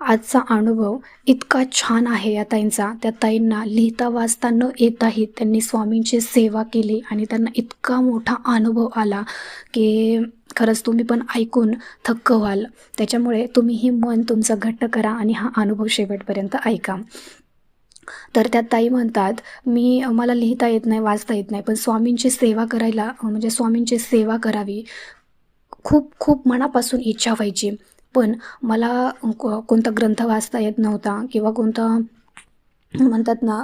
आजचा अनुभव इतका छान आहे या ताईंचा. त्या ताईंना लिहिता वाचता न येताही त्यांनी स्वामींची सेवा केली आणि त्यांना इतका मोठा अनुभव आला की खरंच तुम्ही पण ऐकून थक्क व्हाल. त्याच्यामुळे तुम्हीही मन तुमचं घट्ट करा आणि हा अनुभव शेवटपर्यंत ऐका. तर त्या ताई म्हणतात मी मला लिहिता येत नाही वाचता येत नाही पण स्वामींची सेवा करायला म्हणजे स्वामींची सेवा करावी खूप खूप मनापासून इच्छा व्हायची. पण मला को कोणता ग्रंथ वाचता येत नव्हता किंवा कोणता म्हणतात ना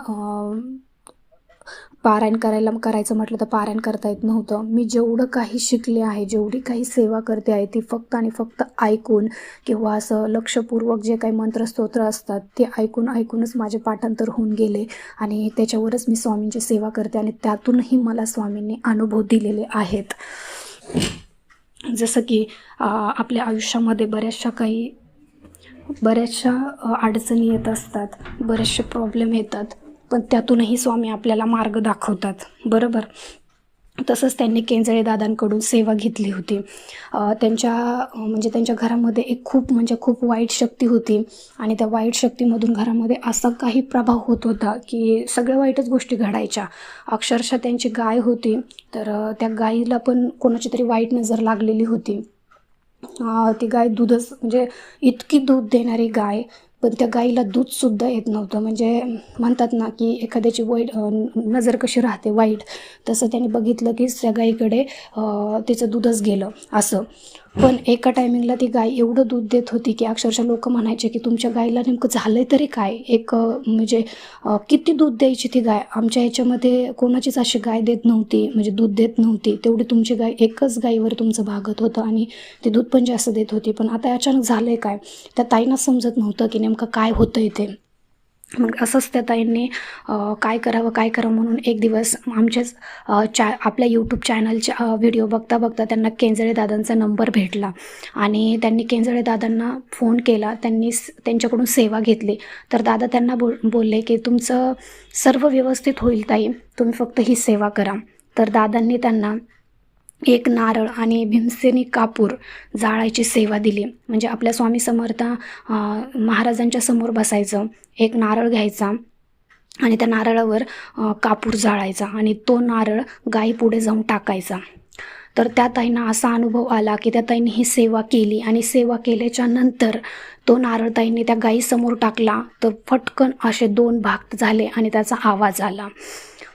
पारायण करायला करायचं म्हटलं तर पारायण करता येत नव्हतं. मी जेवढं काही शिकले आहे जेवढी काही सेवा करते आहे ती फक्त आणि फक्त ऐकून किंवा असं लक्षपूर्वक जे काही मंत्रस्तोत्र असतात ते ऐकून ऐकूनच माझे पाठांतर होऊन गेले आणि त्याच्यावरच मी स्वामींची सेवा करते आणि त्यातूनही मला स्वामींनी अनुभव दिलेले आहेत. जसं की आपल्या आयुष्यामध्ये बऱ्याचशा काही बऱ्याचशा अडचणी येत असतात बरेचसे प्रॉब्लेम येतात पण त्यातूनही स्वामी आपल्याला मार्ग दाखवतात. बरोबर? तसंच त्यांनी केंजळे दादांकडून सेवा घेतली होती. त्यांच्या म्हणजे त्यांच्या घरामध्ये एक खूप म्हणजे खूप वाईट शक्ती होती. आणि त्या वाईट शक्तीमधून घरामध्ये असा काही प्रभाव होत होता की सगळ्या वाईटच गोष्टी घडायच्या. अक्षरशः त्यांची गाय होती. तर त्या गायीला पण कोणाची तरी वाईट नजर लागलेली होती. ती गाय दूधच म्हणजे इतकी दूध देणारी गाय पण त्या गाईला दूधसुद्धा येत नव्हतं. म्हणजे म्हणतात ना की एखाद्याची वाईट नजर कशी राहते वाईट तसं त्याने बघितलं की त्या गाईकडे तिचं दूधच गेलं असं. पण एका टायमिंगला ती गाय एवढं दूध देत होती की अक्षरशः लोक म्हणायचे की तुमच्या गाईला नेमकं झालंय तरी काय? एक म्हणजे किती दूध द्यायची ती गाय? आमच्या ह्याच्यामध्ये कोणाचीच अशी गाय देत नव्हती म्हणजे दूध देत नव्हती. तेवढी तुमची गाय एकच गायीवर तुमचं भागत होतं आणि ते दूध पण जास्त देत होती. पण आता अचानक झालं आहे काय? त्या ताईंना समजत नव्हतं की नेमकं काय होतं ते. मग असंच त्या ताईंनी काय करावं काय करावं म्हणून एक दिवस आमच्याच चा आपल्या यूट्यूब चॅनलच्या व्हिडिओ बघता बघता त्यांना केंजळे दादांचा नंबर भेटला. आणि त्यांनी केंजळे दादांना फोन केला. त्यांनी स- त्यांच्याकडून सेवा घेतली. तर दादा त्यांना बोल बोलले की तुमचं सर्व व्यवस्थित होईल ताई. तुम्ही फक्त ही सेवा करा. तर दादांनी त्यांना एक नारळ आणि भीमसेनी कापूर जाळायची सेवा दिली. म्हणजे आपल्या स्वामी समर्थ महाराजांच्या समोर बसायचं एक नारळ घ्यायचा आणि त्या नारळावर कापूर जाळायचा आणि तो नारळ गाई पुढे जाऊन टाकायचा. तर त्या ताईंना असा अनुभव आला की त्या ताईंनी ही सेवा केली आणि सेवा केल्याच्यानंतर तो नारळ ताईंनी त्या गाईसमोर टाकला तर फटकन असे दोन भाग झाले आणि त्याचा आवाज आला.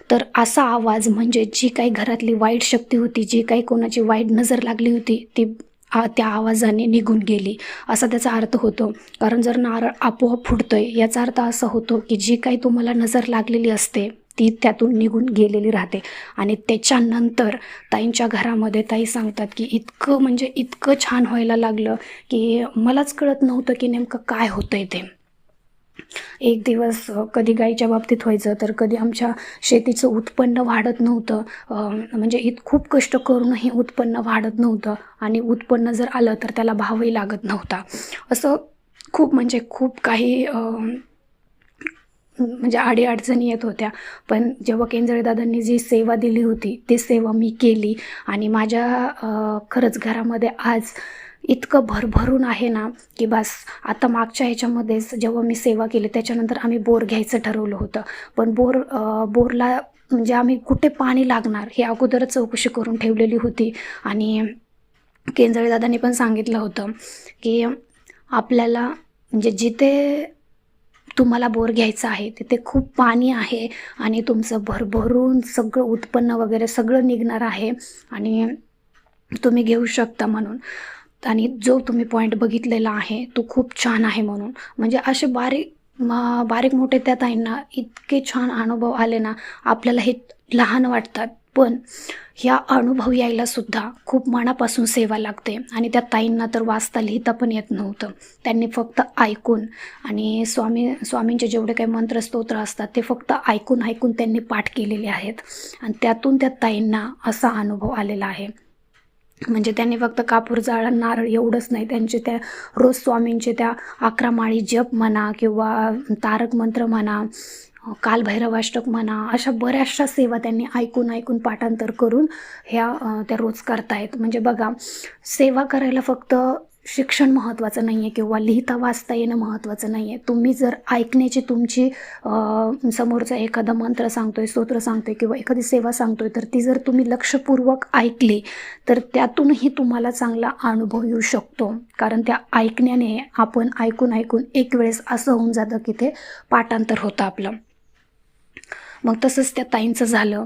तर असा आवाज म्हणजे जी काही घरातली वाईट शक्ती होती जी काही कोणाची वाईट नजर लागली होती ती आ त्या आवाजाने निघून गेली. असा त्याचा अर्थ होतो. कारण जर नारळ आपोआप फुटतोय याचा अर्थ असा होतो की जी काही तुम्हाला नजर लागलेली असते ती त्यातून निघून गेलेली राहते. आणि त्याच्यानंतर ताईंच्या घरामध्ये ताई सांगतात की इतकं म्हणजे इतकं छान व्हायला लागलं की मलाच कळत नव्हतं की नेमकं काय होतंय ते. एक दिवस कधी गाईच्या बाबतीत व्हायचं तर कधी आमच्या शेतीचं उत्पन्न वाढत नव्हतं. म्हणजे इत खूप कष्ट करूनही उत्पन्न वाढत नव्हतं. आणि उत्पन्न जर आलं तर त्याला भावही लागत नव्हता. असं खूप म्हणजे खूप काही म्हणजे अडीअडचणी येत होत्या. पण जेव्हा केंजळे दादांनी जी सेवा दिली होती ती सेवा मी केली. आणि माझ्या खरंच घरामध्ये आज इतकं भरभरून आहे ना की बस आता मागच्या ह्याच्यामध्येच जेव्हा मी सेवा केली त्याच्यानंतर आम्ही बोर घ्यायचं ठरवलं होतं. पण बोर बोरला म्हणजे आम्ही कुठे पाणी लागणार हे अगोदरच चौकशी करून ठेवलेली होती. आणि केंजळे दादांनी पण सांगितलं होतं की आपल्याला म्हणजे जिथे तुम्हाला बोर घ्यायचा आहे तिथे खूप पाणी आहे आणि तुमचं भरभरून सगळं उत्पन्न वगैरे सगळं निघणार आहे आणि तुम्ही घेऊ शकता म्हणून. आणि जो तुम्ही पॉईंट बघितलेला आहे तो खूप छान आहे म्हणून. म्हणजे असे बारीक म- बारीक मोठे त्या ताईंना इतके छान अनुभव आले ना आपल्याला हे लहान वाटतात. पण ह्या अनुभव यायला सुद्धा खूप मनापासून सेवा लागते. आणि त्या ताईंना तर वाचता लिहिता पण येत नव्हतं. त्यांनी फक्त ऐकून आणि स्वामी स्वामींचे जेवढे काही मंत्रस्तोत्र असतात ते फक्त ऐकून ऐकून त्यांनी पाठ केलेले आहेत. आणि त्यातून त्या ताईंना असा अनुभव आलेला आहे. म्हणजे त्यांनी फक्त कापूर जाळ नारळ एवढंच नाही. त्यांचे त्या रोज स्वामींचे त्या अकरा माळी जप म्हणा किंवा तारक मंत्र म्हणा कालभैरवाष्टक म्हणा अशा बऱ्याचशा सेवा त्यांनी ऐकून ऐकून पाठांतर करून ह्या त्या रोज करतायत. म्हणजे बघा सेवा करायला फक्त शिक्षण महत्त्वाचं नाही आहे किंवा लिहिता वाचता येणं महत्त्वाचं नाही आहे. तुम्ही जर ऐकण्याची तुमची समोरचा एखादा मंत्र सांगतोय स्तोत्र सांगतोय किंवा एखादी सेवा सांगतोय तर ती जर तुम्ही लक्षपूर्वक ऐकली तर त्यातूनही तुम्हाला चांगला अनुभव येऊ शकतो. कारण त्या ऐकण्याने आपण ऐकून ऐकून एक वेळेस असं होऊन जातं की ते पाठांतर होतं आपलं. मग तसंच त्या ताईंचं झालं.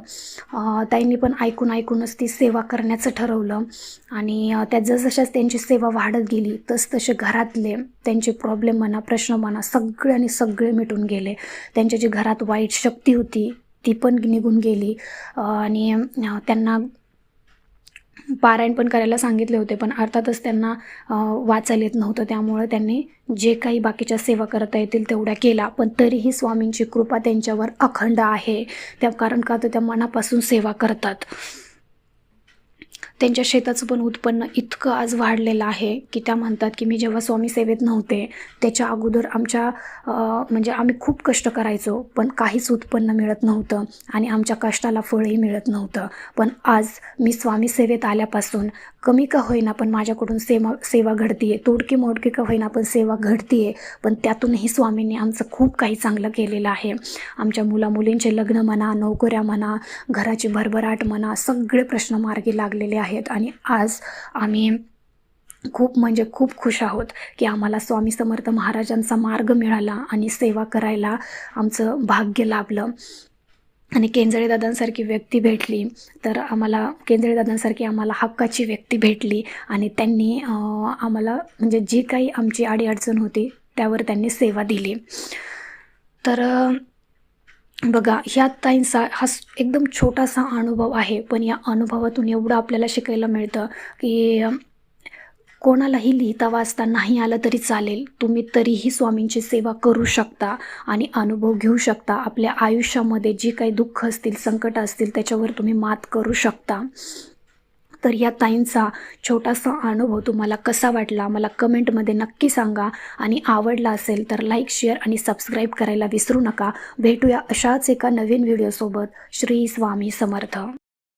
ताईंनी पण ऐकून ऐकूनच ती सेवा करण्याचं ठरवलं. आणि त्या जसजशाच त्यांची सेवा वाढत गेली तस तसे घरातले त्यांचे प्रॉब्लेम म्हणा प्रश्न म्हणा सगळे आणि सगळे मिटून गेले. त्यांच्या जी घरात वाईट शक्ती होती ती पण निघून गेली. आणि त्यांना पारायण पण करायला सांगितले होते पण अर्थातच त्यांना वाचायला येत नव्हतं. त्यामुळं त्यांनी जे काही बाकीच्या सेवा करता येतील तेवढ्या केला पण तरीही स्वामींची कृपा त्यांच्यावर अखंड आहे. त्या कारण का? तर त्या मनापासून सेवा करतात. त्यांच्या शेताचं पण उत्पन्न इतकं आज वाढलेलं आहे की त्या म्हणतात की मी जेव्हा स्वामी सेवेत नव्हते त्याच्या अगोदर आमच्या म्हणजे आम्ही खूप कष्ट करायचो पण काहीच उत्पन्न मिळत नव्हतं आणि आमच्या कष्टाला फळही मिळत नव्हतं. पण आज मी स्वामी सेवेत आल्यापासून कमी का होईना पण माझ्याकडून सेवा सेवा घडतीये. तोडकी मोडकी का होईना पण सेवा घडतीये. पण त्यातूनही स्वामींनी आमचं खूप काही चांगलं केलेलं आहे. आमच्या मुलामुलींचे लग्न म्हणा नोकऱ्या म्हणा घराची भरभराट म्हणा सगळे प्रश्न मार्गी लागलेले आहेत. आहेत. आणि आज आम्ही खूप म्हणजे खूप खुश आहोत की आम्हाला स्वामी समर्थ महाराजांचा मार्ग मिळाला आणि सेवा करायला आमचं भाग्य लाभलं. आणि केंजळे दादांसारखी व्यक्ती भेटली तर आम्हाला केंजळे दादांसारखी आम्हाला हक्काची व्यक्ती भेटली आणि त्यांनी आम्हाला म्हणजे जी काही आमची अडीअडचण होती त्यावर त्यांनी सेवा दिली. तर बघा ह्या ताईंचा हा एकदम छोटासा अनुभव आहे. पण या अनुभवातून एवढं आपल्याला शिकायला मिळतं की कोणालाही लिहिता वाचता नाही आलं तरी चालेल. तुम्ही तरीही स्वामींची सेवा करू शकता आणि अनुभव घेऊ शकता. आपल्या आयुष्यामध्ये जी काही दुःख असतील संकट असतील त्याच्यावर तुम्ही मात करू शकता. तर या ताईंचा छोटासा अनुभव तुम्हाला कसा वाटला? मला कमेंटमध्ये नक्की सांगा. आणि आवडला असेल तर लाईक शेअर आणि सबस्क्राईब करायला विसरू नका. भेटूया अशाच एका नवीन व्हिडिओसोबत श्री स्वामी समर्थ.